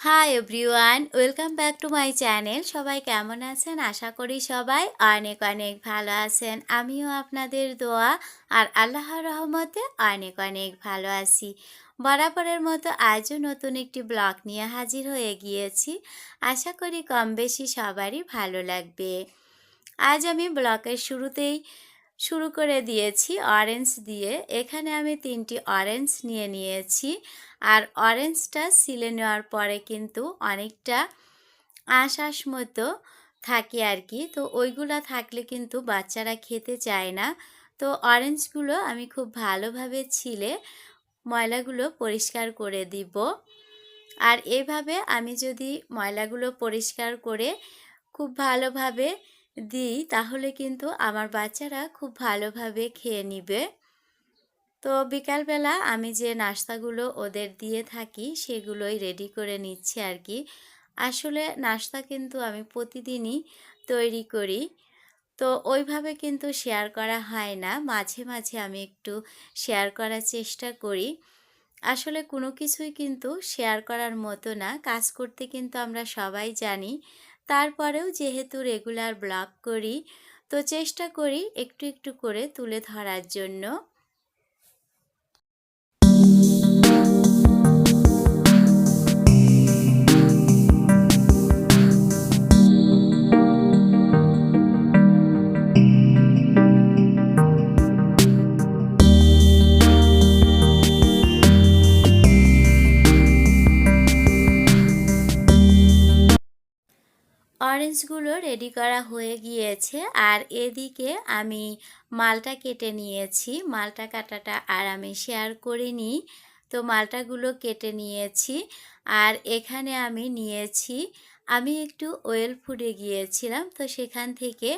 Hi everyone welcome back to my channel সবাই কেমন আছেন? আশা করি সবাই অনেক অনেক ভালো আছেন। আমিও আপনাদের দোয়া আর আল্লাহর রহমতে অনেক অনেক ভালো আছি। বরাবরের মতো আজও নতুন একটি ব্লগ নিয়ে হাজির হয়ে গিয়েছি। আশা করি কম বেশি সবারই ভালো লাগবে। আজ আমি ব্লকের শুরুতেই শুরু করে দিয়েছি অরেঞ্জ দিয়ে। এখানে আমি তিনটি অরেঞ্জ নিয়ে নিয়েছি। আর অরেঞ্জটা সিলে নেওয়ার পরে কিন্তু অনেকটা আশ আশ মতো থাকে আর কি তো ওইগুলা থাকলে কিন্তু বাচ্চারা খেতে চায় না। তো অরেঞ্জগুলো আমি খুব ভালোভাবে ছিলে ময়লাগুলো পরিষ্কার করে দিব। আর এভাবে আমি যদি ময়লাগুলো পরিষ্কার করে খুব ভালোভাবে দিই, তাহলে কিন্তু আমার বাচ্চারা খুব ভালোভাবে খেয়ে নিবে। তো বিকালবেলা আমি যে নাস্তাগুলো ওদের দিয়ে থাকি, সেগুলোই রেডি করে নিচ্ছি আর কি আসলে নাস্তা কিন্তু আমি প্রতিদিনই তৈরি করি। তো ওইভাবে কিন্তু শেয়ার করা হয় না, মাঝে মাঝে আমি একটু শেয়ার করার চেষ্টা করি। আসলে কোনো কিছুই কিন্তু শেয়ার করার মতো না, কাজ করতে কিন্তু আমরা সবাই জানি। তারপরেও যেহেতু রেগুলার ব্লগ করি তো চেষ্টা করি একটু একটু করে তুলে ধরার জন্য। অরেঞ্জগুলো রেডি করা হয়ে গিয়েছে। আর এদিকে আমি মালটা কেটে নিয়েছি। মালটা কাটাটা আর আমি শেয়ার করিনি তো মালটাগুলো কেটে নিয়েছি। আর এখানে আমি নিয়েছি, আমি একটু ওয়েল ফুডে গিয়েছিলাম। তো সেখান থেকে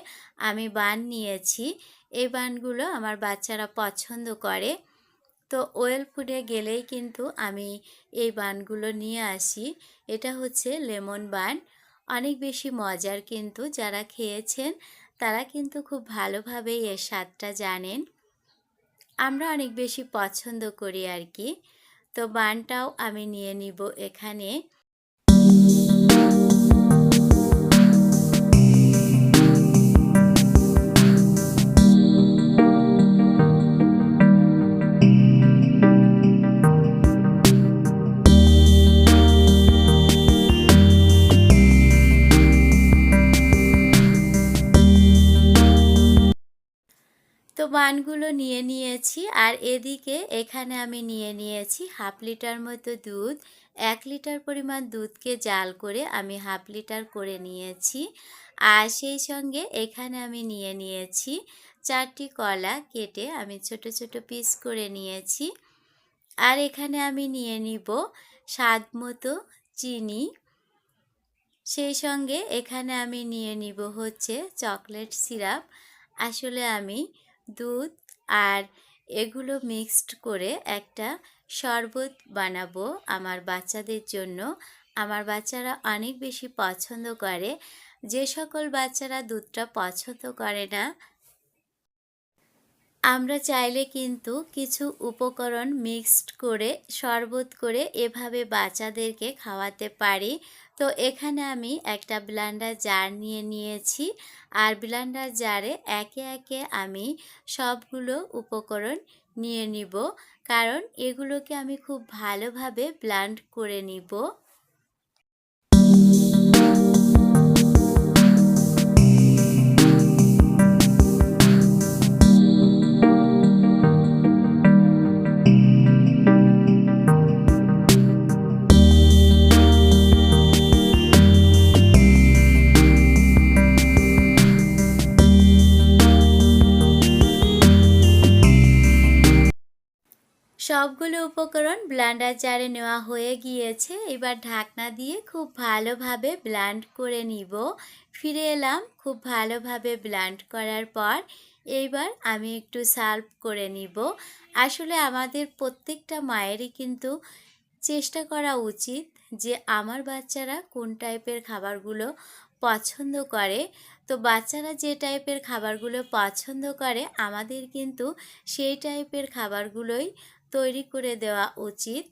আমি বান নিয়েছি। এই বানগুলো আমার বাচ্চারা পছন্দ করে। তো ওয়েল ফুডে গেলেই কিন্তু আমি এই বানগুলো নিয়ে আসি। এটা হচ্ছে লেমন বান। অনেক বেশি মজার কিন্তু যারা খেয়েছেন, তারা কিন্তু খুব ভালোভাবেই এর স্বাদটা জানেন। আমরা অনেক বেশি পছন্দ করি আর কি। তো বানটাও আমি নিয়ে নিব এখানে। তো বানগুলো নিয়ে নিয়েছি আর এদিকে এখানে আমি নিয়ে নিয়েছি হাফ লিটার মতো দুধ। এক লিটার পরিমাণ দুধকে জাল করে আমি হাফ লিটার করে নিয়েছি। আর সেই সঙ্গে এখানে আমি নিয়ে নিয়েছি চারটি কলা কেটে আমি ছোট ছোট পিস করে নিয়েছি। আর এখানে আমি নিয়ে নিব স্বাদ মতো চিনি। সেই সঙ্গে এখানে আমি নিয়ে নিব হচ্ছে চকলেট সিরাপ। আসলে আমি দুধ আর এগুলো মিক্সড করে একটা শরবত বানাবো আমার বাচ্চাদের জন্য। আমার বাচ্চারা অনেক বেশি পছন্দ করে। যে সকল বাচ্চারা দুধটা পছন্দ করে না, আমরা চাইলে কিন্তু কিছু উপকরণ মিক্সড করে, শরবত করে এভাবে বাচ্চাদেরকে খাওয়াতে পারি। তো এখানে আমি একটা ব্লান্ডার জার নিয়ে নিয়েছি। আর ব্লান্ডার জারে একে একে আমি সবগুলো উপকরণ নিয়ে নিব। কারণ এগুলোকে আমি খুব ভালোভাবে ব্লান্ড করে নিব। সবগুলো উপকরণ ব্লান্ডার জারে নেওয়া হয়ে গিয়েছে। এবার ঢাকনা দিয়ে খুব ভালোভাবে ব্লান্ড করে নিব। ফিরে এলাম খুব ভালোভাবে ব্লান্ড করার পর এইবার আমি একটু সার্ভ করে নিব। আসলে আমাদের প্রত্যেকটা মায়েরই কিন্তু চেষ্টা করা উচিত যে আমার বাচ্চারা কোন টাইপের খাবারগুলো পছন্দ করে। তো বাচ্চারা যে টাইপের খাবারগুলো পছন্দ করে, আমাদের কিন্তু সেই টাইপের খাবারগুলোই তৈরি করে দেওয়া উচিত।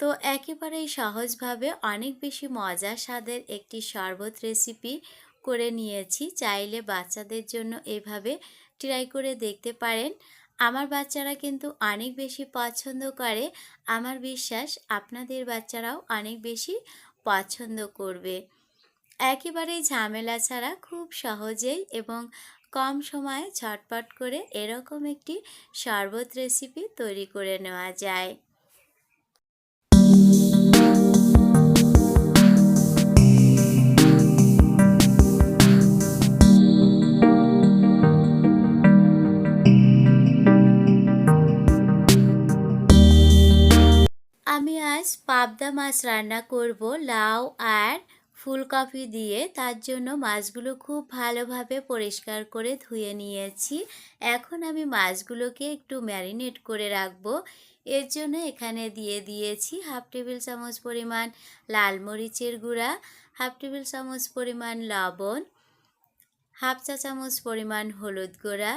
তো একেবারেই সহজভাবে অনেক বেশি মজার স্বাদের একটি শরবত রেসিপি করে নিয়েছি। চাইলে বাচ্চাদের জন্য এভাবে ট্রাই করে দেখতে পারেন। আমার বাচ্চারা কিন্তু অনেক বেশি পছন্দ করে। আমার বিশ্বাস আপনাদের বাচ্চারাও অনেক বেশি পছন্দ করবে। একেবারেই ঝামেলা ছাড়া খুব সহজেই এবং কম সময়ে ঝটপট করে এরকম একটি শরবত রেসিপি তৈরি করে নেওয়া যায়। আমি আজ পাবদা মাছ রান্না করব, লাউ আর ফুলকপি দিয়ে তার জন্য মাছগুলো খুব ভালোভাবে পরিষ্কার করে ধুয়ে নিয়েছি। এখন আমি মাছগুলোকে একটু ম্যারিনেট করে রাখব। এর জন্য এখানে দিয়ে দিয়েছি হাফ টেবিল চামচ পরিমাণ লাল মরিচের গুঁড়া, হাফ টেবিল চামচ পরিমাণ লবণ, হাফ চা চামচ পরিমাণ হলুদ গুঁড়া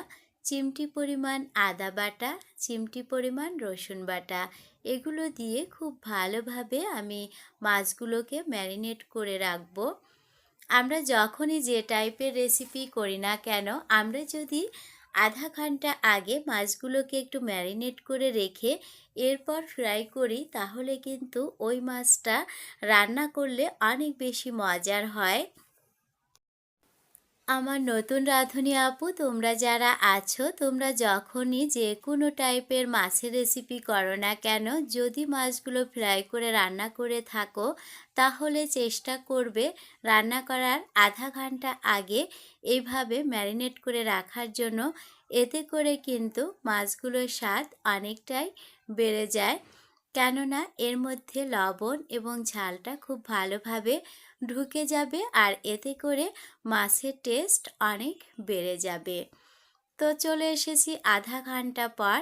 চিমটি পরিমাণ আদা বাটা, চিমটি পরিমাণ রসুন বাটা। এগুলো দিয়ে খুব ভালোভাবে আমি মাছগুলোকে ম্যারিনেট করে রাখব। আমরা যখনই যে টাইপের রেসিপি করি না কেন, আমরা যদি আধা ঘণ্টা আগে মাছগুলোকে একটু ম্যারিনেট করে রেখে এরপর ফ্রাই করি, তাহলে কিন্তু ওই মাছটা রান্না করলে অনেক বেশি মজার হয়। আমার নতুন রাঁধুনি আপু, তোমরা যারা আছো, তোমরা যখনই যে কোনো টাইপের মাছের রেসিপি করো না কেন, যদি মাছগুলো ফ্রাই করে রান্না করে থাকো, তাহলে চেষ্টা করবে রান্না করার আধা ঘণ্টা আগে এইভাবে ম্যারিনেট করে রাখার জন্য। এতে করে কিন্তু মাছগুলোর স্বাদ অনেকটাই বেড়ে যায়। কেননা এর মধ্যে লবণ এবং ঝালটা খুব ভালোভাবে ঢুকে যাবে আর এতে করে মাছের টেস্ট অনেক বেড়ে যাবে। তো চলে এসেছি আধা ঘণ্টা পর।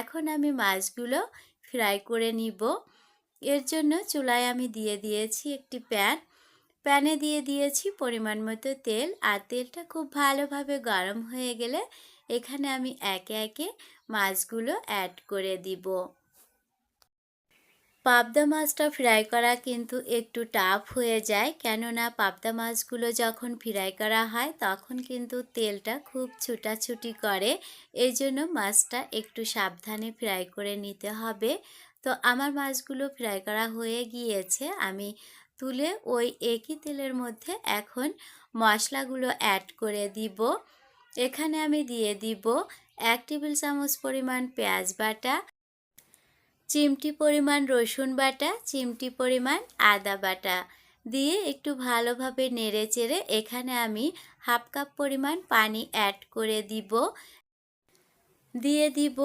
এখন আমি মাছগুলো ফ্রাই করে নিব। এর জন্য চুলায় আমি দিয়ে দিয়েছি একটি প্যান। প্যানে দিয়ে দিয়েছি পরিমাণ মতো তেল আর তেলটা খুব ভালোভাবে গরম হয়ে গেলে এখানে আমি একে একে মাছগুলো অ্যাড করে দিব। পাবদা মাছটা ফ্রাই করা কিন্তু একটু টাফ হয়ে যায়। কেননা পাবদা মাছগুলো যখন ফ্রাই করা হয়, তখন কিন্তু তেলটা খুব ছুটাছুটি করে। এই জন্য মাছটা একটু সাবধানে ফ্রাই করে নিতে হবে। তো আমার মাছগুলো ফ্রাই করা হয়ে গিয়েছে। আমি তুলে ওই একই তেলের মধ্যে এখন মশলাগুলো অ্যাড করে দিব। এখানে আমি দিয়ে দিব এক টেবিল চামচ পরিমাণ পেঁয়াজ বাটা চিমটি পরিমাণ রসুন বাটা, চিমটি পরিমাণ আদা বাটা দিয়ে একটু ভালোভাবে নেড়ে চেড়ে এখানে আমি হাফ কাপ পরিমাণ পানি অ্যাড করে দিব। দিয়ে দিব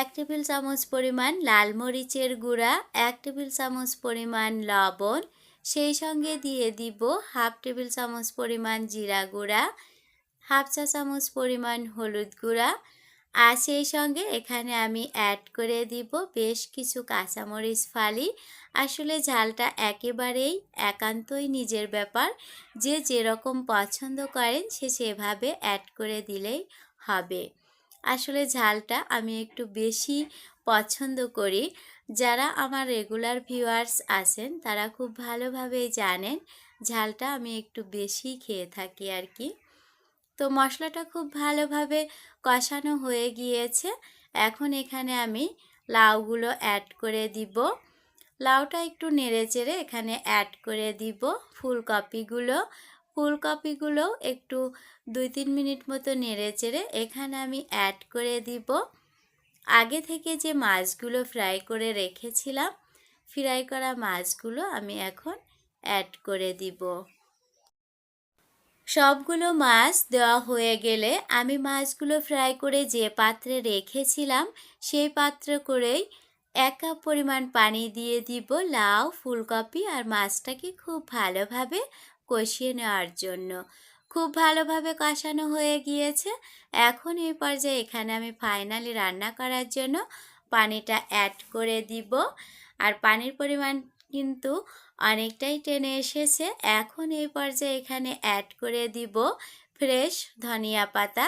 এক টেবিল চামচ পরিমাণ লাল মরিচের গুঁড়া, এক টেবিল চামচ পরিমাণ লবণ, সেই সঙ্গে দিয়ে দিব হাফ টেবিল চামচ পরিমাণ জিরা গুঁড়া, হাফ চা চামচ পরিমাণ হলুদ গুঁড়া আর সেই সঙ্গে এখানে আমি অ্যাড করে দিব বেশ কিছু কাঁচামরিচ ফালি। আসলে ঝালটা একেবারেই একান্তই নিজের ব্যাপার। যে যেরকম পছন্দ করেন সে সেভাবে অ্যাড করে দিলেই হবে। আসলে ঝালটা আমি একটু বেশি পছন্দ করি। যারা আমার রেগুলার ভিউয়ার্স আছেন, তারা খুব ভালোভাবেই জানেন ঝালটা আমি একটু বেশি খেয়ে থাকি আর কি। তো মশলাটা খুব ভালোভাবে কষানো হয়ে গিয়েছে। এখন এখানে আমি লাউগুলো অ্যাড করে দিব। লাউটা একটু নেড়ে চেড়ে এখানে অ্যাড করে দিব ফুলকপিগুলো। ফুলকপিগুলো একটু দুই তিন মিনিট মতো নেড়ে চেড়ে এখানে আমি অ্যাড করে দিব। আগে থেকে যে মাছগুলো ফ্রাই করে রেখেছিলাম ফ্রাই করা মাছগুলো আমি এখন অ্যাড করে দিব। সবগুলো মাছ দেওয়া হয়ে গেলে আমি মাছগুলো ফ্রাই করে যে পাত্রে রেখেছিলাম, সেই পাত্র করেই এক কাপ পরিমাণ পানি দিয়ে দিব লাউ, ফুলকপি আর মাছটাকে খুব ভালোভাবে কষিয়ে নেওয়ার জন্য। খুব ভালোভাবে কষানো হয়ে গিয়েছে। এখন এই পর্যায়ে এখানে আমি ফাইনালি রান্না করার জন্য পানিটা অ্যাড করে দিব। আর পানির পরিমাণ কিন্তু অনেকটাই টেনে এসেছে। এখন এই পর্যায়ে এখানে অ্যাড করে দিব ফ্রেশ ধনিয়া পাতা।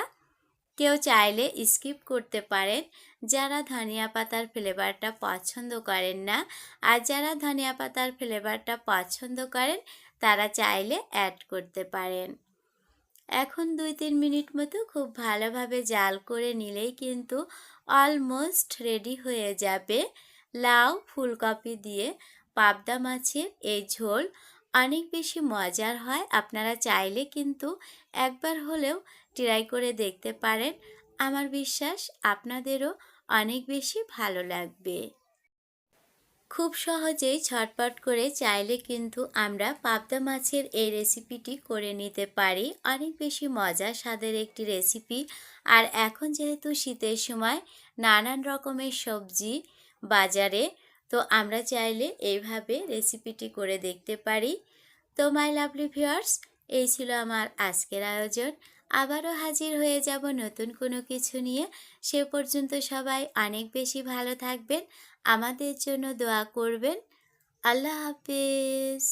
কেউ চাইলে স্কিপ করতে পারেন। যারা ধনিয়া পাতার ফ্লেভারটা পছন্দ করেন না, আর যারা ধনিয়া পাতার ফ্লেভারটা পছন্দ করেন, তারা চাইলে অ্যাড করতে পারেন। এখন দুই তিন মিনিট মতো খুব ভালোভাবে জাল করে নিলেই কিন্তু অলমোস্ট রেডি হয়ে যাবে। লাউ ফুলকপি দিয়ে পাবদা মাছের এই ঝোল অনেক বেশি মজার হয়। আপনারা চাইলে কিন্তু একবার হলেও ট্রাই করে দেখতে পারেন। আমার বিশ্বাস আপনাদেরও অনেক বেশি ভালো লাগবে। খুব সহজেই ছটপট করে চাইলে কিন্তু আমরা পাবদা মাছের এই রেসিপিটি করে নিতে পারি। অনেক বেশি মজার স্বাদের একটি রেসিপি আর এখন যেহেতু শীতের সময় নানান রকমের সবজি বাজারে তো আমরা চাইলে এইভাবে রেসিপিটি করে দেখতে পারি। তো মাই লাভলি ভিউয়ার্স এই ছিল আমার আজকের আয়োজন। আবারও হাজির হয়ে যাব নতুন কোনো কিছু নিয়ে। সে পর্যন্ত সবাই অনেক বেশি ভালো থাকবেন, আমাদের জন্য দোয়া করবেন। আল্লাহ হাফেজ।